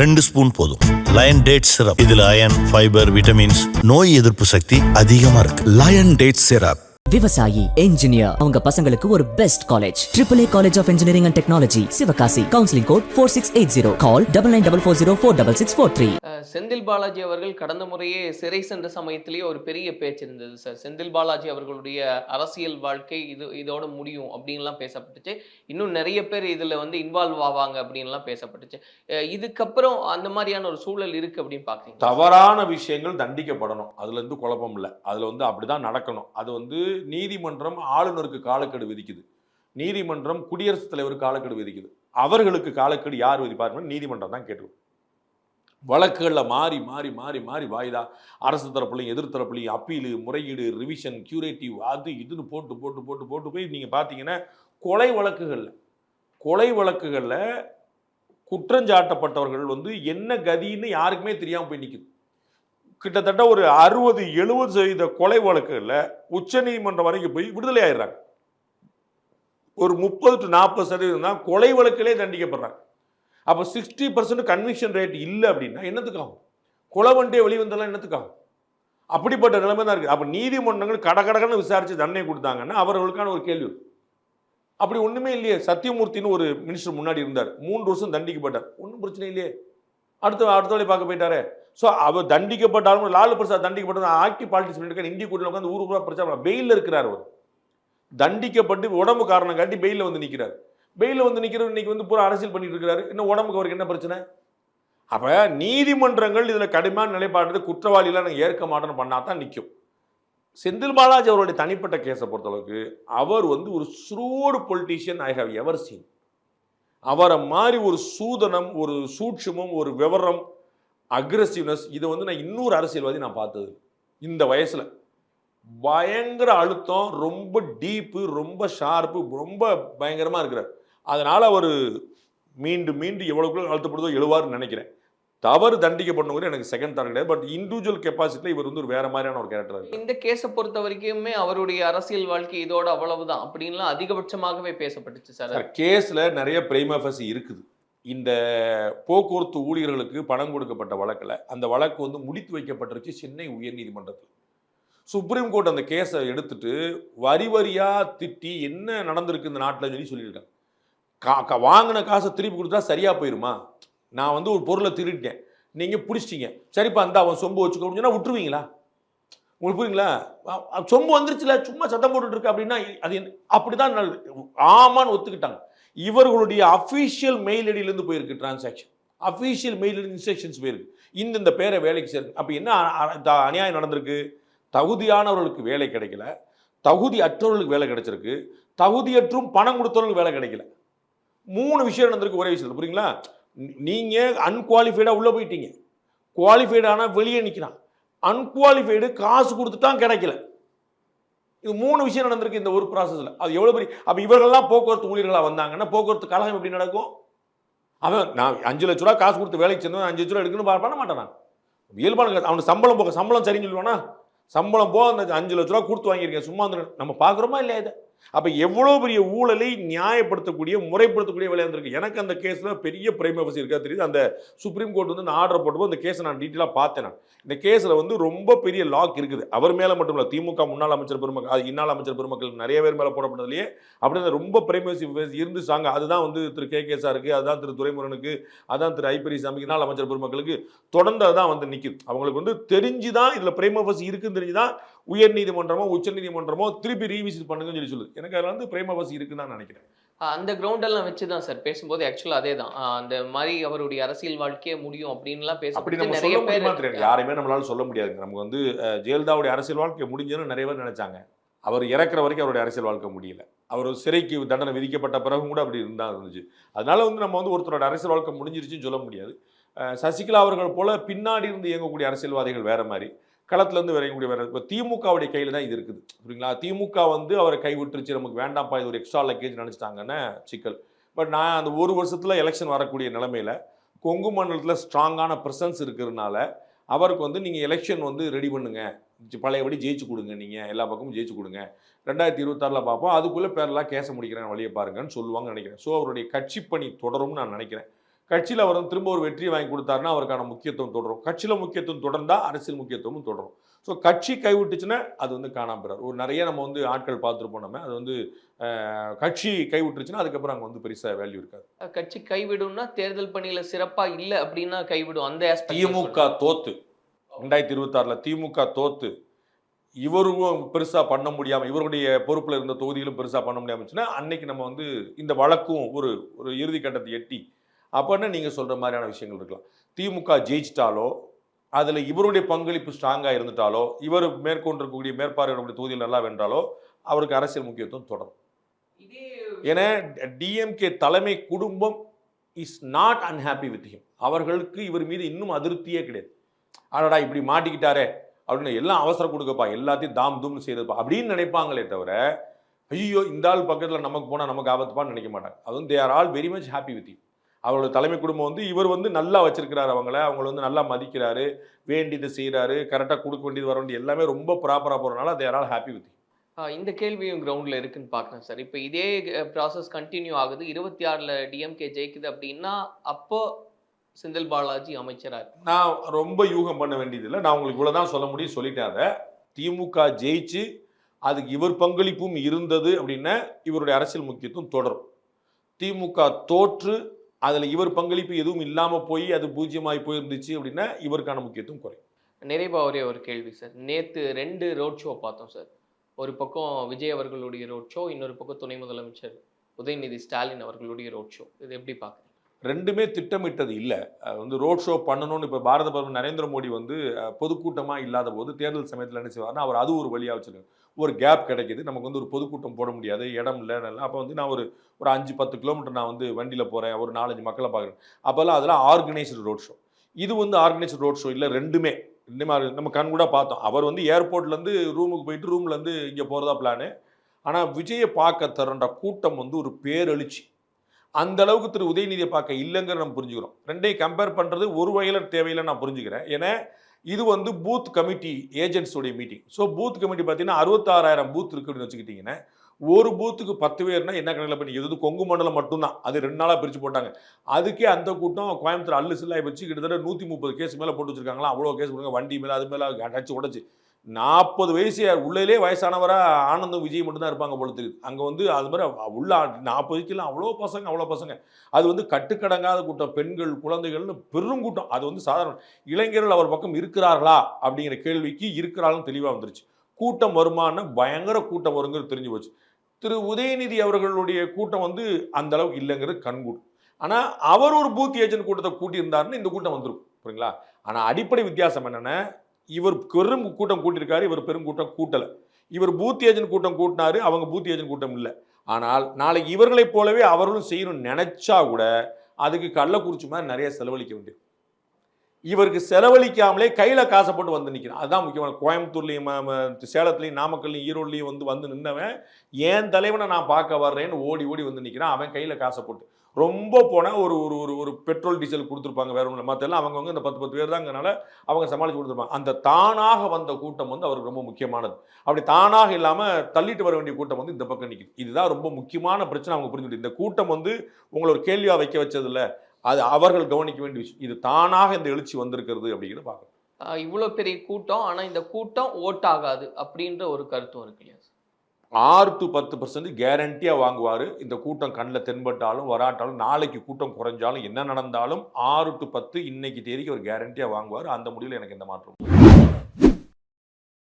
ரெண்டு ஸ்பூன் போதும். Lion date syrup இதுல அயன் ஃபைபர் விட்டமின்ஸ் நோய் எதிர்ப்பு சக்தி அதிகமா இருக்கு. லயன் டேட் சிரப் விவசாயி என்ஜினியர் அவங்க பசங்களுக்கு ஒரு best college triple A college of engineering and technology Sivakasi. Counselling code four six eight zero call double nine double four zero four double six four three Senthil Balaji அவர்கள் கடந்த முறையே சிறை சென்ற சமயத்திலேயே ஒரு பெரிய பேச்சு இருந்தது சார். செந்தில் பாலாஜி அவர்களுடைய அரசியல் வாழ்க்கை இது இதோட முடியும் அப்படின்லாம் பேசப்பட்டுச்சு. இன்னும் நிறைய பேர் இதுல வந்து இன்வால்வ் ஆவாங்க அப்படின்லாம் பேசப்பட்டுச்சு. இதுக்கப்புறம் அந்த மாதிரியான ஒரு சூழல் இருக்கு அப்படின்னு பாக்குறீங்க தவறான விஷயங்கள் தண்டிக்கப்படணும். அதுல இருந்து குழப்பம் இல்லை. அதுல வந்து அப்படிதான் நடக்கணும். அது வந்து நீதிமன்றம் ஆளுநருக்கு காலக்கெடு விதிக்குது. நீதிமன்றம் குடியரசுத் தலைவருக்கு காலக்கெடு விதிக்குது. அவர்களுக்கு காலக்கெடு யார் விதிப்பார்கள் நீதிமன்றம் தான் கேட்டுரும். வழக்குகளில் மாறி மாறி மாறி மாறி வாய்தா அரசு தரப்புலையும் எதிர் தரப்புலையும் அப்பீலு முறையீடு ரிவிஷன் கியூரேட்டிவ் அது இதுன்னு போட்டு போட்டு போட்டு போட்டு போய் நீங்கள் பார்த்தீங்கன்னா கொலை வழக்குகளில் கொலை வழக்குகளில் குற்றஞ்சாட்டப்பட்டவர்கள் வந்து என்ன கதின்னு யாருக்குமே தெரியாமல் போய் நிற்குது கிட்டத்தட்ட ஒரு அறுபது எழுபது சதவீத கொலை வழக்குகளில் உச்சநீதிமன்றம் வரைக்கும் போய் விடுதலை ஆயிடுறாங்க. ஒரு முப்பது டு நாற்பது சதவீதம் தான் கொலை வழக்கிலே தண்டிக்கப்படுறாங்க. அப்போ சிக்ஸ்டி பர்சன்ட் கன்விக்ஷன் ரேட் இல்லை அப்படின்னா என்னத்துக்காகும் கொலை வண்டியை வெளிவந்தெல்லாம் என்னத்துக்காகும் அப்படிப்பட்ட நிலைமை தான் இருக்குது அப்போ நீதிமன்றங்கள் கடகடகன்னு விசாரித்து தண்டனை கொடுத்தாங்கன்னா அவர்களுக்கான ஒரு கேள்வி அப்படி ஒன்றுமே இல்லையே. சத்தியமூர்த்தின்னு ஒரு மினிஸ்டர் முன்னாடி இருந்தார். மூன்று வருஷம் தண்டிக்கப்பட்டார். ஒன்றும் பிரச்சனை இல்லையே. அடுத்த அடுத்த வேலை பார்க்க போயிட்டாரே. ஸோ அவர் தண்டிக்கப்பட்டாலும் லாலு பிரசாத் தண்டிக்கப்பட்டது ஆக்டிவ் பாலிட்டிக்ஸ் பண்ணிட்டு இந்திய கூட்டில் உட்காந்து ஊர் ஊராக பிரச்சாரம் பெயிலில் இருக்கிறார் அவர். தண்டிக்கப்பட்டு உடம்பு காரணம் காட்டி பெயிலில் வந்து நிற்கிறார் பெயிலில் வந்து நிற்கிறவர் இன்னைக்கு வந்து பூரா அரசியல் பண்ணிட்டு இருக்கிறாரு இன்னும் உடம்புக்கு அவருக்கு என்ன பிரச்சனை? அப்போ நீதிமன்றங்கள் இதில் கடுமையான நிலைப்பாடு குற்றவாளியெல்லாம் நாங்கள் ஏற்க மாட்டோம்னு பண்ணால் தான் நிற்கும் செந்தில் பாலாஜி அவருடைய தனிப்பட்ட கேஸை பொறுத்தளவுக்கு அவர் வந்து ஒரு shrewd politician I have ever seen அவரை மாதிரி ஒரு சூதனம் ஒரு சூட்சுமம் ஒரு விவரம் அக்ரஸிவ்னஸ் இதை வந்து நான் இன்னொரு அரசியல்வாதி நான் பார்த்தது. இந்த வயசில். பயங்கர அழுத்தம் ரொம்ப டீப்பு ரொம்ப ஷார்ப்பு ரொம்ப பயங்கரமாக இருக்கிறார். அதனால் அவர் மீண்டும் மீண்டும் எவ்வளோக்குள்ள அழுத்தப்படுதோ எழுவார்னு நினைக்கிறேன். தவறு தண்டிக்கப்படணுங்கிற எனக்கு செகண்ட் தாட் கிடையாது. பட் இண்டிவிஜுவல் கெப்பாசிட்டியில் இவர் வந்து ஒரு வேற மாதிரியான ஒரு கேரக்டர் இந்த கேஸை பொறுத்த வரைக்குமே அவருடைய அரசியல் வாழ்க்கை இதோட அவ்வளவுதான். அப்படின்லாம் அதிகபட்சமாகவே பேசப்பட்டுச்சு சார். சார் கேஸில் நிறைய பிரைமஃபசி இருக்குது. இந்த போக்குவரத்து ஊழியர்களுக்கு பணம் கொடுக்கப்பட்ட வழக்கில் அந்த வழக்கு வந்து முடித்து வைக்கப்பட்டிருச்சு சென்னை உயர்நீதிமன்றத்தில். சுப்ரீம் கோர்ட் அந்த கேஸை எடுத்துட்டு வரி வரியாக திட்டி என்ன நடந்திருக்கு இந்த நாட்டில் சொல்லி சொல்லியிருக்காங்க. கா வாங்கின காசை திருப்பி கொடுத்தா சரியாக போயிருமா? நான் வந்து ஒரு பொருளை திருட்டேன் நீங்கள் பிடிச்சிட்டீங்க. சரிப்பா அந்த அவன் சொம்பு வச்சுக்கோ அப்படின்னு சொன்னால் விட்டுருவீங்களா? உங்களுக்கு புரியுங்களா? சொம்பு வந்துருச்சுல சும்மா சத்தம் போட்டுட்டு இருக்கு அப்படின்னா அது அப்படி அப்படிதான் ஆமான்னு ஒத்துக்கிட்டாங்க. இவர்களுடைய அஃபீஷியல் மெயில் ஐடியிலேருந்து போயிருக்கு டிரான்சாக்ஷன் அஃபீஷியல் மெயில் இன்ஸ்ட்ரக்ஷன்ஸ் போயிருக்கு. இந்த இந்த பேரை வேலைக்கு சேருக்கு அப்போ என்ன அநியாயம் நடந்திருக்கு? தகுதியானவர்களுக்கு வேலை கிடைக்கல. தகுதி அற்றவர்களுக்கு வேலை கிடைச்சிருக்கு. தகுதியற்றும் பணம் கொடுத்தவர்களுக்கு வேலை கிடைக்கல. மூணு விஷயம் நடந்திருக்கு ஒரே விஷயத்தில். புரியுங்களா? நீங்கள் அன்குவாலிஃபைடாக உள்ளே போயிட்டீங்க. குவாலிஃபைடானால் வெளியே நிற்கிறான் அன்குவாலிஃபைடு காசு கொடுத்துட்டான் கிடைக்கல. இது மூணு விஷயம் நடந்திருக்கு இந்த ஒரு ப்ராசஸில் அது எவ்வளோ பெரிய அப்போ இவர்கள்லாம் போக்குவரத்து ஊழியர்களாக வந்தாங்கன்னா போக்குவரத்து கழகம் எப்படி நடக்கும்? அவன் நான் அஞ்சு லட்ச ரூபா காசு கொடுத்து வேலைக்கு சேர்ந்தவன் அஞ்சு லட்ச ரூபா எடுக்கணும் பண்ண மாட்டான்? இயல்பான அவனுக்கு சம்பளம் போக சம்பளம் சரின்னு சொல்லுவானா? சம்பளம் போக அந்த அஞ்சு லட்ச ரூபா கொடுத்து வாங்கியிருக்கேன். சும்மா வந்து நம்ம பார்க்குறோமா இல்லையா இதை? அப்போ எவ்வளோ பெரிய ஊழலை நியாயப்படுத்தக்கூடிய முறைப்படுத்தக்கூடிய வேலையாக இருந்திருக்கு? எனக்கு அந்த கேஸில் பெரிய பிரைமபசி இருக்கா தெரியுது? அந்த சுப்ரீம் கோர்ட் வந்து நான் ஆர்டர் போட்டப்போ அந்த கேஸை நான் டீட்டெயிலாக பார்த்தேன் நான். இந்த கேஸில் வந்து ரொம்ப பெரிய லாக் இருக்குது. அவர் மேலே மட்டும் இல்லை திமுக முன்னாள் அமைச்சர் பெருமக்கள் அது அமைச்சர் பெருமக்கள் நிறைய பேர் மேலே போடப்பட்டதுலேயே அப்படி அந்த ரொம்ப இருந்து இருந்துச்சாங்க. அதுதான் வந்து திரு கே கே சாருக்கு அதுதான் திரு துரைமுருகனுக்கு அதான் திரு ஐப்பரி சாமிக்கு இன்னாள் அமைச்சர் பெருமக்களுக்கு தொடர்ந்து அதுதான் வந்து நிற்குது அவங்களுக்கு வந்து தெரிஞ்சு தான் இதில் பிரைமபசி இருக்குன்னு தெரிஞ்சு தான் உயர் நீதிமன்றமோ உச்ச நீதிமன்றமோ திருப்பி ரீவிசிட் பண்ணுங்கன்னு சொல்லி சொல்லுது. எனக்கு அதில் வந்து பிரைமபசி இருக்குன்னு தான் நினைக்கிறேன். அந்த கிரவுண்ட் எல்லாம் வச்சு தான் சார் பேசும்போது ஆக்சுவலா அதே தான். அந்த மாதிரி அவருடைய அரசியல் வாழ்க்கையே முடியும் அப்படின்லாம் அப்படி பேசப்பட்டு நம்ம சொல்ல முடியுமா யாரையுமே நம்மளால சொல்ல முடியாதுங்க. நமக்கு வந்து ஜெயலலிதாவுடைய அரசியல் வாழ்க்கை முடிஞ்சுன்னு நிறைய பேர் நினைச்சாங்க. அவர் இறக்குற வரைக்கும் அவருடைய அரசியல் வாழ்க்கை முடியல. அவர் சிறைக்கு தண்டனை விதிக்கப்பட்ட பிறகும் கூட அப்படி இருந்தா இருந்துச்சு. அதனால வந்து நம்ம வந்து ஒருத்தரோட அரசியல் வாழ்க்கை முடிஞ்சிருச்சுன்னு சொல்ல முடியாது. சசிகலா அவர்கள் போல பின்னாடி இருந்து இயங்கக்கூடிய அரசியல்வாதிகள் வேற மாதிரி. களத்துலேருந்து விரையக்கூடிய இப்போ திமுகவுடைய கையில் தான் இது இருக்குது. புரியுங்களா? திமுக வந்து அவரை கைவிட்டுருச்சு நமக்கு வேண்டாம்ப்பா இது ஒரு எக்ஸ்ட்ரா லக்கேஜ் நினச்சிட்டாங்கன்னு சிக்கல். பட் நான் அந்த ஒரு வருஷத்தில் எலெக்ஷன் வரக்கூடிய நிலமையில் கொங்கு மண்டலத்தில் ஸ்ட்ராங்கான ப்ரெசன்ஸ் இருக்கிறதுனால அவருக்கு வந்து நீங்கள் எலெக்ஷன் வந்து ரெடி பண்ணுங்க. பழையபடி ஜெயிச்சு கொடுங்க நீங்கள் எல்லா பக்கமும் ஜெயிச்சு கொடுங்க. ரெண்டாயிரத்தி இருபத்தாறில் பார்ப்போம். அதுக்குள்ளே பேரெல்லாம் கேச முடிக்கிறேன் வழியை பாருங்கன்னு சொல்லுவாங்கன்னு நினைக்கிறேன். ஸோ அவருடைய கட்சி பணி தொடரும்னு நான் நினைக்கிறேன். கட்சியில் அவர் வந்து திரும்ப ஒரு வெற்றியை வாங்கி கொடுத்தாருன்னா அவருக்கான முக்கியத்துவம் தொடரும். கட்சியில் முக்கியத்துவம் தொடர்ந்தா அரசியல் முக்கியத்துவமும் தொடரும். ஸோ கட்சி கைவிட்டுச்சுன்னா அது வந்து காணாம போயிறாரு ஒரு நிறைய நம்ம வந்து ஆட்கள் பார்த்துருப்போம் நம்ம. அது வந்து கட்சி கைவிட்டுருச்சுன்னா அதுக்கப்புறம் அங்கே வந்து பெருசாக வேல்யூ இருக்காது. கட்சி கைவிடும்னா தேர்தல் பணியில சிறப்பா இல்ல அப்படின்னா கைவிடும். அந்த திமுக தோத்து. ரெண்டாயிரத்தி இருபத்தாறில் திமுக தோத்து. இவரும் பெருசா பண்ண முடியாம இவருடைய பொறுப்புல இருந்த தொகுதிகளும் பெருசா பண்ண முடியாமச்சுன்னா அன்னைக்கு நம்ம வந்து இந்த வழக்கும் ஒரு ஒரு இறுதி கட்டத்தை எட்டி அப்பன்னா நீங்க சொல்ற மாதிரியான விஷயங்கள் இருக்கலாம். திமுக ஜெயிச்சிட்டாலோ அதுல இவருடைய பங்களிப்பு ஸ்ட்ராங்கா இருந்துட்டாலோ இவர் மேற்கொண்டிருக்கக்கூடிய மேற்பார்வையிடக்கூடிய தொகுதியில் நல்லா வென்றாலோ அவருக்கு அரசியல் முக்கியத்துவம் தொடரும். ஏன்னா டிஎம்கே தலைமை குடும்பம் is not unhappy with him அவர்களுக்கு இவர் மீது இன்னும் அதிருப்தியே கிடையாது. அடடா இப்படி மாட்டிக்கிட்டாரே அப்படின்னு எல்லாம் அவசரம் கொடுக்கப்பா எல்லாத்தையும் தாம் தூம்னு செய்தப்பா அப்படின்னு நினைப்பாங்களே தவிர ஐயோ இந்த ஆள் பக்கத்தில் நமக்கு போனால் நமக்கு ஆபத்துப்பான்னு நினைக்க மாட்டாங்க. அது வந்து they are all very much happy with அவரோட தலைமை குடும்பம் வந்து இவர் வந்து நல்லா வச்சிருக்கிறாரு அவங்கள. அவங்கள வந்து நல்லா மதிக்கிறாரு. வேண்டியது செய்கிறாரு கரெக்டாக கொடுக்க வேண்டியது வர வேண்டியது எல்லாமே ரொம்ப ப்ராப்பராக போகிறனால தே ஆர் ஹாப்பி வித் இந்த கேள்வியும் கிரவுண்ட்ல இருக்குன்னு பார்க்குறேன் சார். இப்போ இதே ப்ராசஸ் கண்டினியூ ஆகுது. இருபத்தி ஆறுல டிஎம்கே ஜெயிக்குது அப்படின்னா அப்போ செந்தில் பாலாஜி அமைச்சரா இருக்கு. நான் ரொம்ப யூகம் பண்ண வேண்டியதில்லை நான் உங்களுக்கு இவ்வளவுதான் சொல்ல முடியும் சொல்லிட்டேன் அதை. திமுக ஜெயிச்சு அதுக்கு இவர் பங்களிப்பும் இருந்தது அப்படின்னா இவருடைய அரசியல் முக்கியத்துவம் தொடரும். திமுக தோற்று அதில் இவர் பங்களிப்பு எதுவும் இல்லாமல் போய் அது பூஜ்ஜியமாகி போயிருந்துச்சு அப்படின்னா இவருக்கான முக்கியத்துவம் குறையும் நிறைவாக ஒரே ஒரு கேள்வி சார் நேற்று ரெண்டு ரோட் ஷோ பார்த்தோம் சார் ஒரு பக்கம் விஜய் அவர்களுடைய ரோட் ஷோ இன்னொரு பக்கம் துணை முதலமைச்சர் உதயநிதி ஸ்டாலின் அவர்களுடைய ரோட் ஷோ இது எப்படி பார்க்க ரெண்டுமே திட்டமிட்டது இல்லை. வந்து ரோட் ஷோ பண்ணணும்னு இப்போ பாரத பிரதமர் நரேந்திர மோடி வந்து பொதுக்கூட்டமாக இல்லாத போது தேர்தல் சமயத்தில் என்ன செய்வார்னா அவர் அது ஒரு வழியாக வச்சிருக்காரு. ஒரு கேப் கிடைக்கிது. நமக்கு வந்து ஒரு பொதுக்கூட்டம் போட முடியாது. இடம் இல்லை அப்போ வந்து நான் ஒரு ஒரு அஞ்சு பத்து கிலோமீட்டர் நான் வந்து வண்டியில் போகிறேன் ஒரு நாலஞ்சு மக்களை பார்க்குறேன். அப்போல்லாம் அதெல்லாம் ஆர்கனைஸ்டு ரோட் ஷோ இது வந்து ஆர்கனைஸ்டு ரோட் ஷோ இல்லை ரெண்டுமே. ரெண்டுமே நம்ம கண் கூட பார்த்தோம். அவர் வந்து ஏர்போர்ட்லேருந்து ரூமுக்கு போயிட்டு ரூம்லேருந்து இங்கே போகிறதா பிளானு ஆனால் விஜயை பார்க்க திரண்ட கூட்டம் வந்து ஒரு பேரெழுச்சி. அந்த அளவுக்கு திரு உதயநிதியை பார்க்க இல்லைங்கிற நம்ம புரிஞ்சுக்கிறோம். ரெண்டையும் கம்பேர் பண்ணுறது ஒரு வகையில் தேவையில்லை நான் புரிஞ்சுக்கிறேன். ஏன்னா இது வந்து பூத் கமிட்டி ஏஜென்ட்ஸோடைய மீட்டிங் ஸோ பூத் கமிட்டி பார்த்தீங்கன்னா அறுபத்தாறாயிரம் பூத் இருக்குன்னு வச்சுக்கிட்டிங்கன்னா ஒரு பூத்துக்கு பத்து பேர்னா என்ன கணக்கில் பண்ணி இது கொங்கு மண்டலம் மட்டும்தான். அது ரெண்டு நாளாக பிரித்து போட்டாங்க. அதுக்கே அந்த கூட்டம் கோயம்புத்தூர் அல்லு சில்லாய் வச்சு கிட்டத்தட்ட நூற்றி முப்பது கேஸ் மேலே போட்டு வச்சிருக்காங்களா? அவ்வளோ கேஸ் கொடுங்க வண்டி மேலே அது மேலே அடைச்சி உடச்சி. நாற்பது வயசு உள்ளே வயசானவராக ஆனந்தம் விஜய் மட்டும்தான் இருப்பாங்க போல தெரியுது. அங்கே வந்து அது மாதிரி உள்ள நாற்பது வயசுலாம் அவ்வளோ பசங்க அவ்வளோ பசங்க. அது வந்து கட்டுக்கடங்காத கூட்டம் பெண்கள் குழந்தைகள்னு பெரும் கூட்டம். அது வந்து சாதாரண இளைஞர்கள் அவர் பக்கம் இருக்கிறார்களா அப்படிங்கிற கேள்விக்கு இருக்கிறாலும் தெளிவாக வந்துருச்சு. கூட்டம் வருமானம் பயங்கர கூட்டம் வருங்கிறது தெரிஞ்சு போச்சு. திரு உதயநிதி அவர்களுடைய கூட்டம் வந்து அந்த அளவுக்கு இல்லைங்கிறது கண்கூடு ஆனால் அவர் ஒரு பூத் ஏஜென்ட் கூட்டத்தை கூட்டியிருந்தாருன்னு இந்த கூட்டம் வந்திருக்கும் புரியுங்களா? ஆனால் அடிப்படை வித்தியாசம் என்னென்னா இவர் பெரும் கூட்டம் கூட்டியிருக்காரு இவர் பெரும் கூட்டம் கூட்டலை. இவர் பூத் ஏஜென்ட் கூட்டம் கூட்டினாரு அவங்க பூத் ஏஜென்ட் கூட்டம் இல்லை. ஆனால் நாளைக்கு இவர்களைப் போலவே அவர்களும் செய்யணும்னு நினைச்சா கூட அதுக்கு கள்ளக்குறிச்சி மாதிரி நிறைய செலவழிக்க வேண்டியது. இவருக்கு செலவழிக்காமலே கையில் காசை போட்டு வந்து நிற்கிறான் அதுதான் முக்கியமான கோயம்புத்தூர்லையும் சேலத்துலேயும் சேலத்துலையும் நாமக்கல்லையும் ஈரோட்லையும் வந்து வந்து நின்னவன் என் தலைவனை நான் பார்க்க வர்றேன்னு ஓடி ஓடி வந்து நிற்கிறான் அவன் கையில் காசை போட்டு. ரொம்ப போனால் ஒரு ஒரு ஒரு ஒரு பெட்ரோல் டீசல் கொடுத்துருப்பாங்க வேற ஒன்றும் மற்றெல்லாம் அவங்கவுங்க இந்த பத்து பத்து பேர் தாங்கனால அவங்க சமாளித்து கொடுத்துருப்பாங்க. அந்த தானாக வந்த கூட்டம் வந்து அவருக்கு ரொம்ப முக்கியமானது. அப்படி தானாக இல்லாமல் தள்ளிட்டு வர வேண்டிய கூட்டம் வந்து இந்த பக்கம் நிற்கிது இதுதான் ரொம்ப முக்கியமான பிரச்சனை அவங்க புரிஞ்சுக்கிட்டு. இந்த கூட்டம் வந்து உங்களை ஒரு கேள்வியாக வைக்க வச்சதில்ல. அது அவர்கள் கவனிக்க வேண்டிய விஷயம். இது தானாக இந்த எழுச்சி வந்திருக்கிறது அப்படிங்கிறத பார்க்கணும். இவ்வளோ பெரிய கூட்டம் ஆனால் இந்த கூட்டம் ஓட்டாகாது அப்படின்ற ஒரு கருத்தும் இருக்கு இல்லையா சார்? ஆறு டு பத்து பர்சன்ட் கேரண்டியாக வாங்குவார். இந்த கூட்டம் கண்ணில் தென்பட்டாலும் வராட்டாலும் நாளைக்கு கூட்டம் குறைஞ்சாலும் என்ன நடந்தாலும் ஆறு டு பத்து இன்னைக்கு தேதிக்கு ஒரு கேரண்டியாக வாங்குவார். அந்த முடிவில் எனக்கு எந்த மாற்றம்